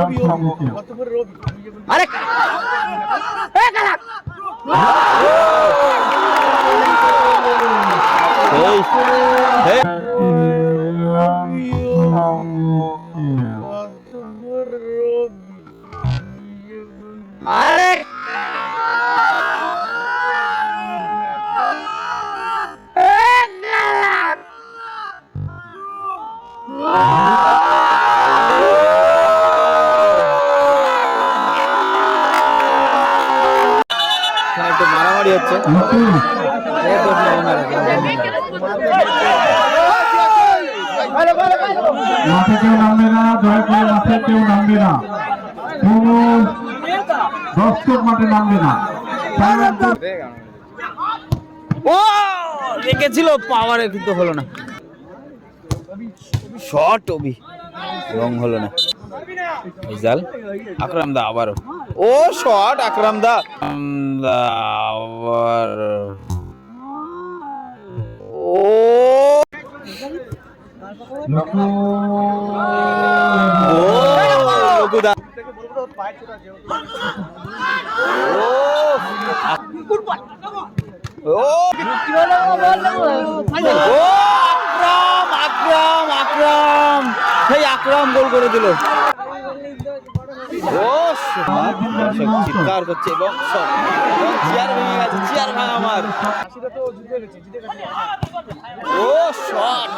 জয় সঙ্গীতে আরে এ কালা এই। এখানে একটু মারামারি হচ্ছে। মাঠে কেউ নামবে না দয়া করে মাঠে কেউ নামবে না কোন দর্শক মাঠে নামবে না ও রেখেছিল পাওয়ারে কিন্তু হলো না। শর্ট অবি রং হলো না। ইজাল আকরাম দা আবারও। ও শর্ট আকরাম দা আবার ও। ও। ও। আকরাম আকরাম আকরাম। সেই আকরাম গোল করে দিল। চিৎকার করছে এবং চেয়ার ভেঙে গেছে চেয়ার ভাঙা আমার। ও শট।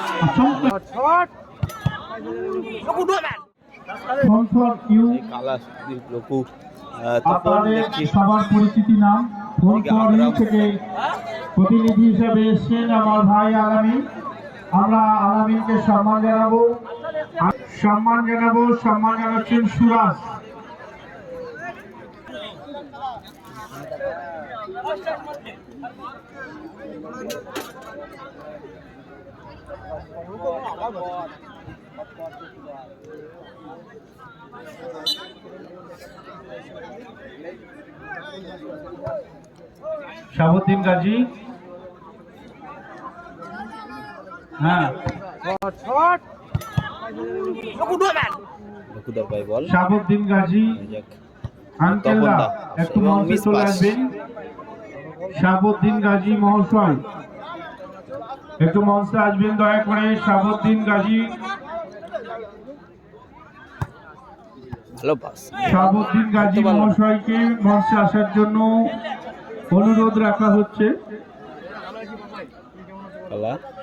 সবার পরিচিতি নাম থেকে প্রতিনিধি হিসেবে এসেছেন আমার ভাই আলামিন। আমরা আলামিনকে সম্মান জানাব। সম্মান জানাব সম্মান জানাচ্ছেন সুরাজ। শাহাবুদ্দিন গাজী। হ্যাঁ। লকুদার ভাই বল। শাহাবুদ্দিন গাজী যাক। আঙ্কেলরা একটু মঞ্চে চলে আসবেন। শাহাবুদ্দিন গাজী মহাশয় একটু মঞ্চে আসবেন দয়া করে শাহাবুদ্দিন গাজী। ভালো পাস। শাহাবুদ্দিন গাজী। মহাশয়কে মঞ্চে আসার জন্য অনুরোধ রাখা হচ্ছে।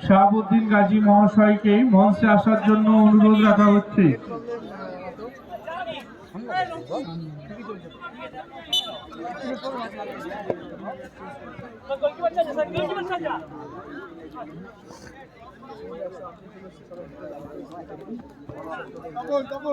শাহাবুদ্দিন গাজী মহাশয়কে মঞ্চে আসার জন্য অনুরোধ রাখা হচ্ছে। ও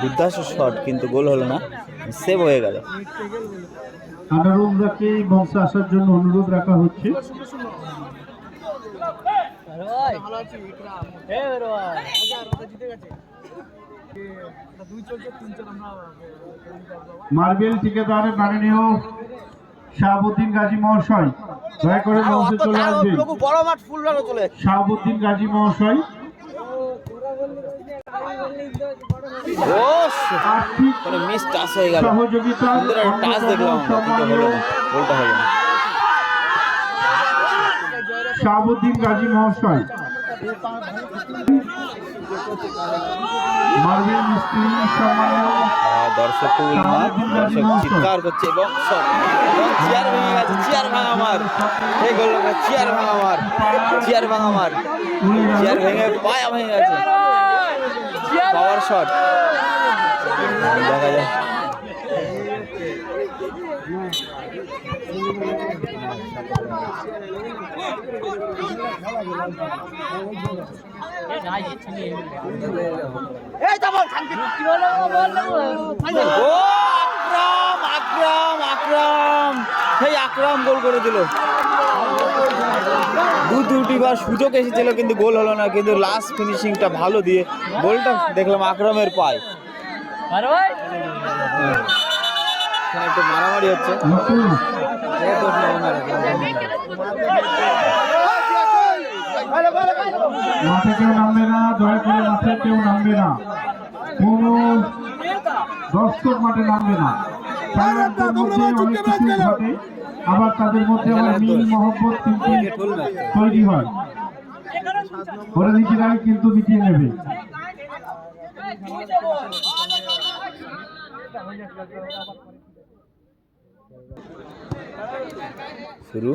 দুর্দান্ত শট কিন্তু গোল হলো না। সেভ হয়ে গেল। আনারুমরাকে মঞ্চে আসার জন্য অনুরোধ রাখা হচ্ছে। মার্বেল ঠিকাদার মাননীয় শাহাবুদ্দিন গাজী মহাশয় দয়া করে মঞ্চে চলে আসবেন। শাহাবুদ্দিন গাজী মহাশয়। মানে সহযোগিতা শাহাবুদ্দিন গাজী মহাশয়। দর্শক দর্শক চিৎকার করছে এবং চেয়ার ভেঙে গেছে চেয়ার ভাঙা আমার এই গোল চেয়ার ভাঙা আমার চেয়ার ভাঙা চেয়ার ভেঙে পায়া ভেঙে গেছে। পাওয়ার শট দেখা যায় আকরাম সেই গোল করে দিল দু দুটি সুযোগ এসেছিল কিন্তু গোল হলো না কিন্তু লাস্ট ফিনিশিংটা ভালো দিয়ে গোলটা দেখলাম আকরামের পায় একটু মারামারি হচ্ছে মাঠে কেউ নামবে না দয়া করে মাঠে কেউ নামবে না। কোনো দর্শক মাঠে নামবে না। আবার তাদের মধ্যে আবার মিল মহব্বত কিন্তু তৈরি হয়। ওরা নিজেরাই কিন্তু মিটিয়ে নেবে। শুরু?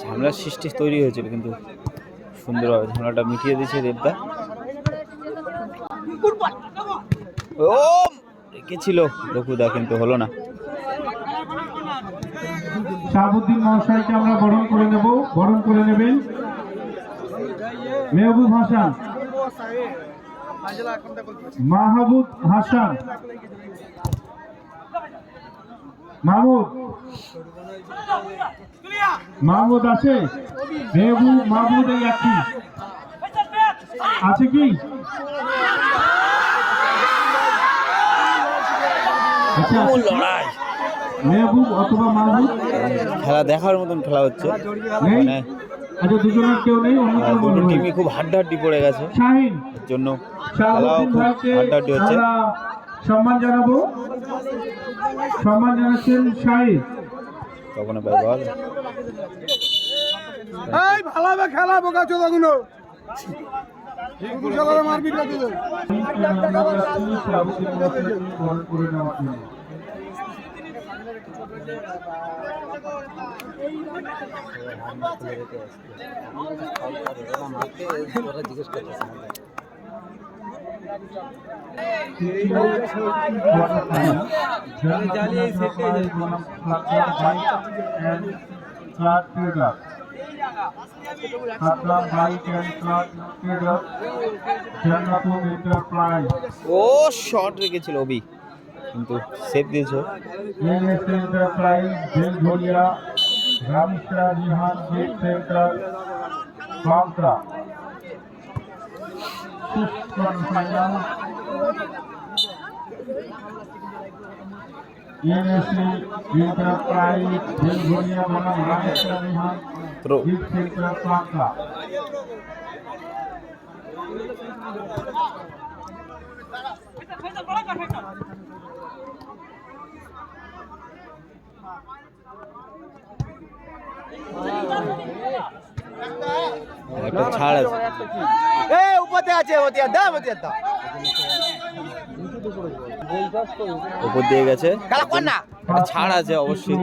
ঝামেলার সৃষ্টি তৈরি হয়েছিল, কিন্তু সুন্দরভাবে ঝামেলাটা মিটিয়ে দিয়েছে দেবদা। ও রঘুদা কিন্তু হলো না। শাহাবুদ্দিন মহাশয়কে আমরা বরণ করে নেব। বরণ করে নেবেন মেহবুব হাসান। মাহবুব হাসান। মাহমুদ। মাহমুদ আছে? মেহবুব মাহমুদ এই একই আছে কি? আচ্ছা। তুমুল লড়াই মেহবুব অথবা মাহমুদ খেলা দেখার মতন খেলা হচ্ছে। আচ্ছা দুজনের কেউ নেই অন্য দুটো টিমই খুব হাড্ডাহাড্ডি পড়ে গেছে। শাহিন। এর জন্য খেলাও খুব হাড্ডাহাড্ডি হচ্ছে। সম্মান জানাব। সম্মান জানাচ্ছেন শাহিন তখন ভাই বল এই ভালো হবে খেলা বোকা চোদাগুলো খেলার Enterprise. ও শট রেখেছিল অবি কিন্তু সেভ দিয়েছে Belghoria, Ramsha Jihan Gate Center, Bantra. NSA Enterprise, Belghoria বনাম Ramsha Jihan থ্রো Gate Center, Bantra. একটা ছাড় আছে। এ উপরে আছে ওতে দা ওতে দা উপর দিয়ে গেছে। একটা ছাড় আছে অবশ্যই।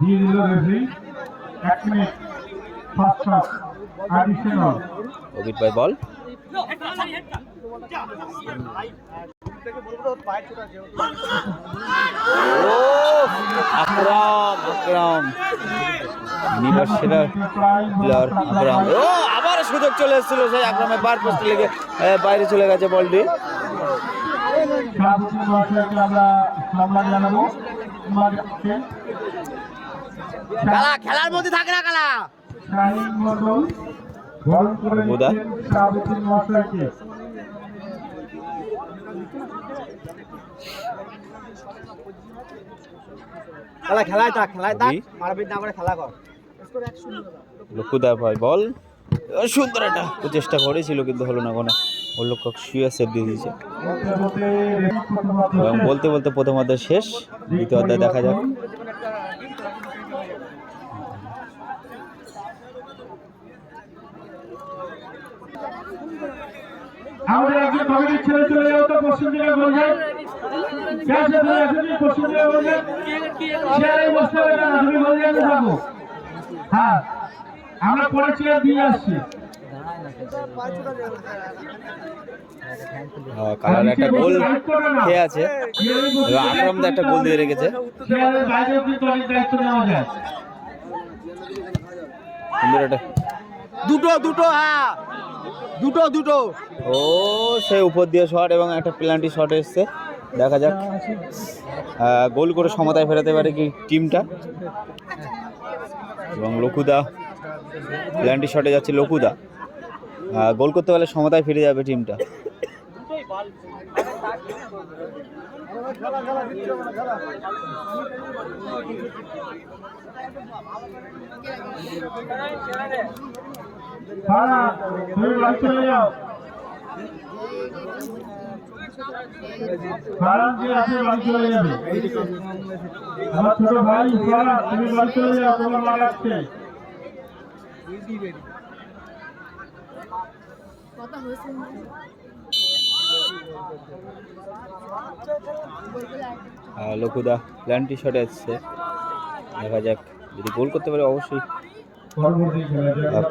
দিয়ে দিল রেফারি এক minute first half additional Abir ভাই বল। আকরাম আকরাম। নিবার সেরা প্লেয়ার আকরাম ও আবার সুযোগ চলে এসেছিল সেই আকরামের বার পোস্টে লেগে বাইরে চলে গেছে বলটি। খেলা খেলার মধ্যে থাকে না খেলা খেলায় থাক খেলায় থাক মারপিট না করে খেলা কর। লক্ষ্যদা ভাই বল। সুন্দর একটা প্রচেষ্টা করেছিল কিন্তু হলো না কোনো। ওর লক্ষ্য শুয়ে সেভ দিয়ে দিয়েছে। বলতে বলতে এবং বলতে বলতে প্রথম অধ্যায় শেষ দ্বিতীয় অধ্যায় দেখা যাক। আমাদের একজন ছেলে চলে যাও তো পশ্চিম বলছে পশ্চিম বলছে বসতে হবে না তুমি বলছে আমি থাকো হ্যাঁ আমরা দিয়ে আসছি। কালার একটা গোল খেয়ে আছে। আকরামদা একটা গোল দিয়ে রেখেছে। দুটো দুটো হ্যাঁ। দুটো দুটো। ও সেই উপর দিয়ে শট এবং একটা প্লান্টি শট এসছে। দেখা যাক। গোল করে সমতায় ফেরাতে পারে কি টিমটা এবং লকুদা প্লান্টি শটে যাচ্ছে লকুদা। গোল করতে পারলে সমতায় ফিরে যাবে টিমটা তুমি লকুদা প্লান্টি শটে আসছে দেখা যাক, যদি গোল করতে পারে অবশ্যই।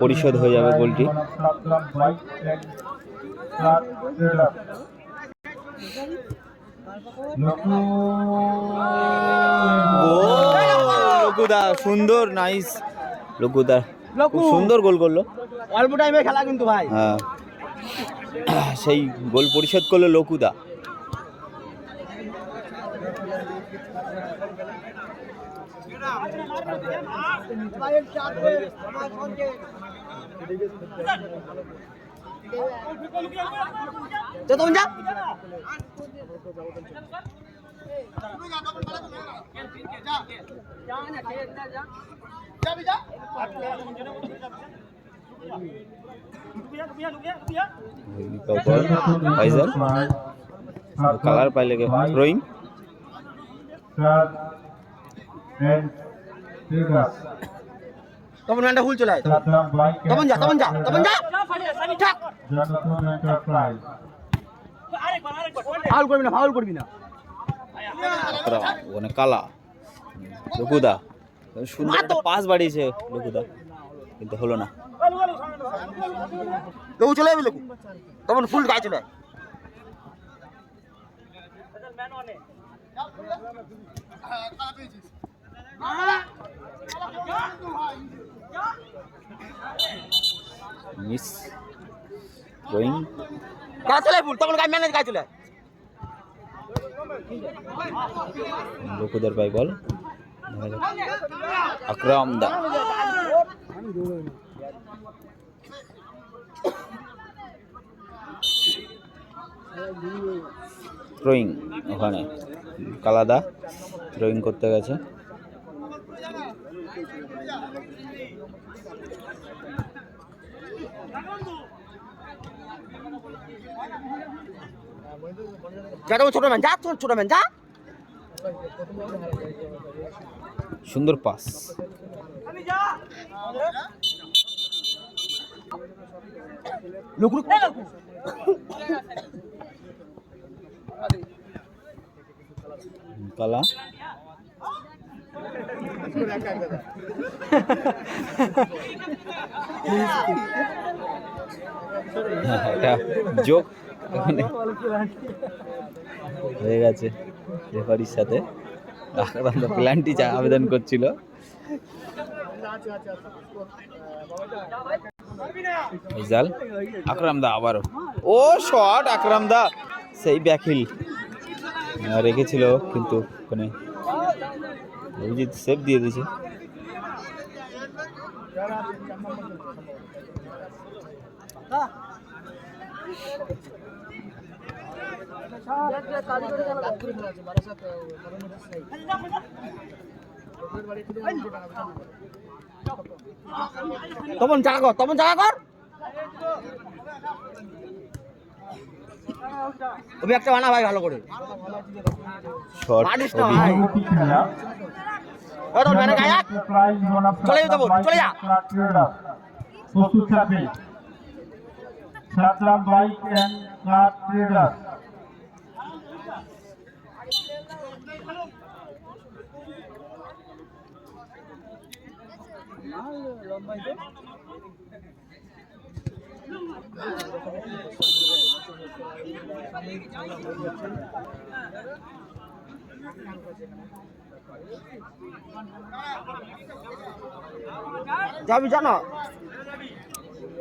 পরিশোধ হয়ে যাবে গোলটি। লকুদা সুন্দর নাইস লকুদা খুব সুন্দর গোল করল। অল্প টাইমে খেলা কিন্তু ভাই। হ্যাঁ। সেই গোল পরিশোধ করল লকুদা। তো তখন যা ফাইজাল কালার পাইলে থ্রোয়িং সাত এন্ড ট্রেলার তখন ম্যানটা ফুল চলে আয় সাতগ্রাম বাইক তখন যা তখন যা তখন যা ঠাক। জনতন এন্টারপ্রাইজ ফাউল করবি না ফাউল করবি না। ওখানে কালা। লকুদা সুন্দর একটা পাস বাড়িয়েছে লকুদা। কিন্তু হলো না। তবু চলে যাবি লোক। তখন ফুল গায়ে চলে মিস ম্যানেজ গায়ে চলে আয়। লকুদার পাই বল। দেখা দা। থ্রোয়িং ওখানে। কালাদা থ্রোয়িং করতে গেছে। ছোট ম্যান যা তখন ছোট ম্যান যা সুন্দর পাস লুক লুক কালা হ্যাঁ, এটা যোগ হয়ে গেছে রেফারির সাথে। আক্রান্ত প্ল্যানটি আবেদন করছিল। ইজাল আকরাম দা আবারও। ও শট আকরাম দা সেই ব্যাকিল রেখেছিল, কিন্তু ওখানে অভিজিৎ সেভ দিয়ে দিয়েছে। তখন জাগা কর তখন জাগা কর। তুমি একটা বানা ভাই ভালো করে। চলে যা তবু, চলে যা। সাতগ্রাম বাইক এন্ড কার ট্রেলার যাবি জানো?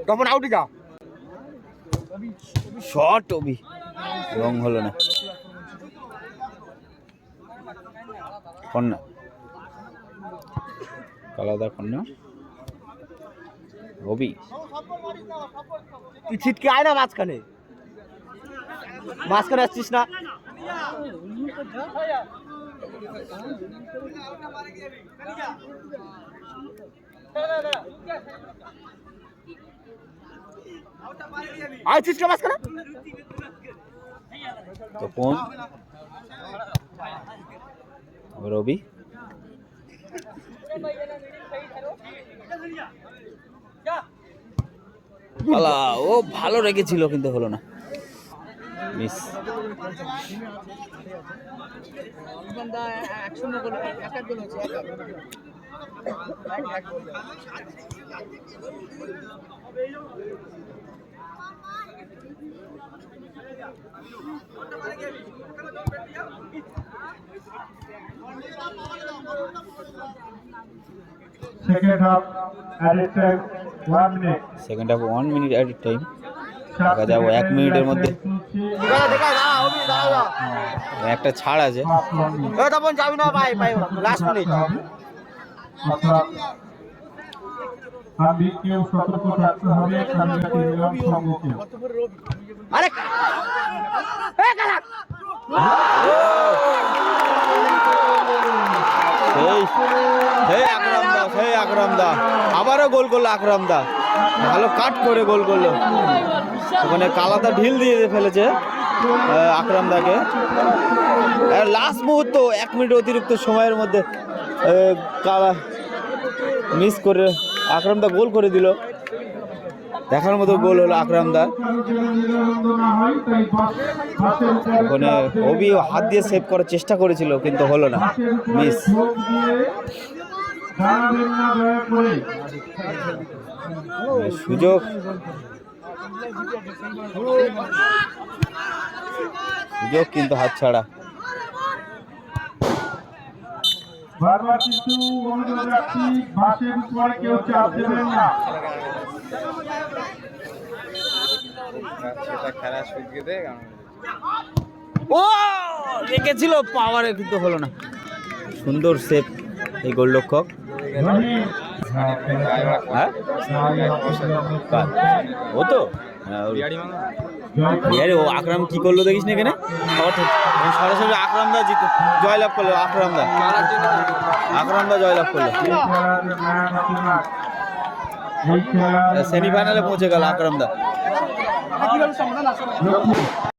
তখন আউটে যা। শর্ট অবি রং হলো না। কন্যা। কালাদা কন্যা। অবি তুই ছিটকে আয় না মাঝখানে। মাঝখানে আসছিস না। আয় ছিটকে মাঝখানে তপন রবি। পালা ও ভালো রেখেছিল কিন্তু হলো না। Miss Second half, added time one minute. Second half one minute at time দেখা যাব। এক মিনিটের মধ্যে। একটা ছাড় আছে। তখন যাবি না? ভাই ভাই লাস্ট মিনিট আরে আকরাম দা। আবারও গোল করল আকরাম দা। ভালো কাট করে গোল করল। ওখানে কালাদা ঢিল দিয়ে ফেলেছে আহ, আকরাম দাকে। লাস্ট মুহূর্ত এক মিনিট অতিরিক্ত সময়ের মধ্যে কালা মিস করে আকরাম দা গোল করে দিল। দেখার মতো গোল হলো আকরাম দা। কারও যেন নিরানন্দ না তাই বাস বাসের উপরে ওখানে অবি হাত দিয়ে সেভ করার চেষ্টা করেছিল কিন্তু হলো না মিস সুযোগ। সুযোগ কিন্তু হাতছাড়া বারবার কিন্তু অনুরোধ রাখছি বাসের উপরে কেউ চাপ দেবেন না। ও রেখেছিল পাওয়ারে কিন্তু হলো না। সুন্দর সেভ এই গোলরক্ষক হ্যাঁ? ও তো? আরে ও আকরাম কি করল দেখিস না এখানে? সরাসরি আকরাম দা জিতে, জয়লাভ করল আকরাম দা। আকরাম দা জয়লাভ করল। সেমিফাইনালে পৌঁছে গেল আকরাম দা। লক্ষ্মী